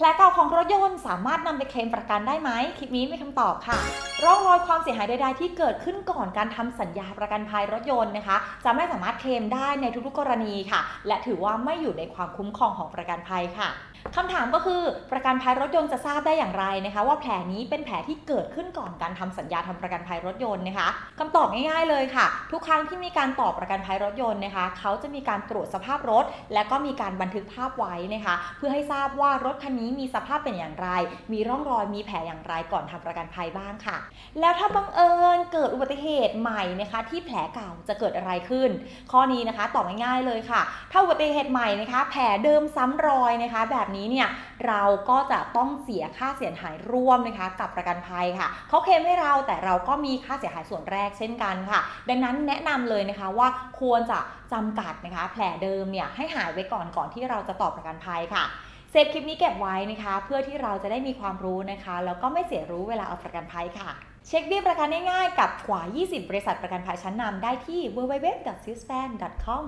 แผลเก่าของรถยนต์สามารถนำไปเคลมประกันได้ไหม คลิปนี้มีคำตอบค่ะ ร่องรอยความเสียหายใดๆที่เกิดขึ้นก่อนการทำสัญญาประกันภัยรถยนต์นะคะ จะไม่สามารถเคลมได้ในทุกๆกรณีค่ะ และถือว่าไม่อยู่ในความคุ้มครองของประกันภัยค่ะคำถามก็คือประกันภัยรถยนต์จะทราบได้อย่างไรนะคะ ว่าแผลนี้เป็นแผลที่เกิดขึ้นก่อนการทำสัญญาทำประกันภัยรถยนต์นะคะคำตอบง่ายๆเลยค่ะ ทุกครั้งที่มีการต่อประกันภัยรถยนต์นะคะ เขาจะมีการตรวจสภาพรถ และก็มีการบันทึกภาพไว้นะคะ เพื่อให้ทราบว่ารถคันนี้มีสภาพเป็นอย่างไร มีร่องรอยมีแผลอย่างไรก่อนทำประกันภัยบ้างค่ะ แล้วถ้าบังเอิญเกิดอุบัติเหตุใหม่นะคะที่แผลเก่าจะเกิดอะไรขึ้น ข้อนี้นะคะตอบง่ายๆเลยค่ะ ถ้าอุบัติเหตุใหม่นะคะแผลเดิมซ้ำรอยนะคะ แบบนี้เนี่ยเราก็จะต้องเสียค่าเสียหายร่วมนะคะ กับประกันภัยค่ะเขาเคลมให้เราแต่เราก็มีค่าเสียหายส่วนแรกเช่นกันค่ะ ดังนั้นแนะนำเลยนะคะว่าควรจะจำกัดนะคะ แผลเดิมเนี่ยให้หายไว้ก่อนก่อนที่เราจะต่อประกันภัยค่ะ เซฟคลิปนี้เก็บไว้นะคะ เพื่อที่เราจะได้มีความรู้นะคะ แล้วก็ไม่เสียรู้เวลาเอาประกันภัยค่ะ เช็คเบี้ยประกันง่ายๆ กับกว่า 20 บริษัทประกันภัยชั้นนำได้ที่ www.syspan.com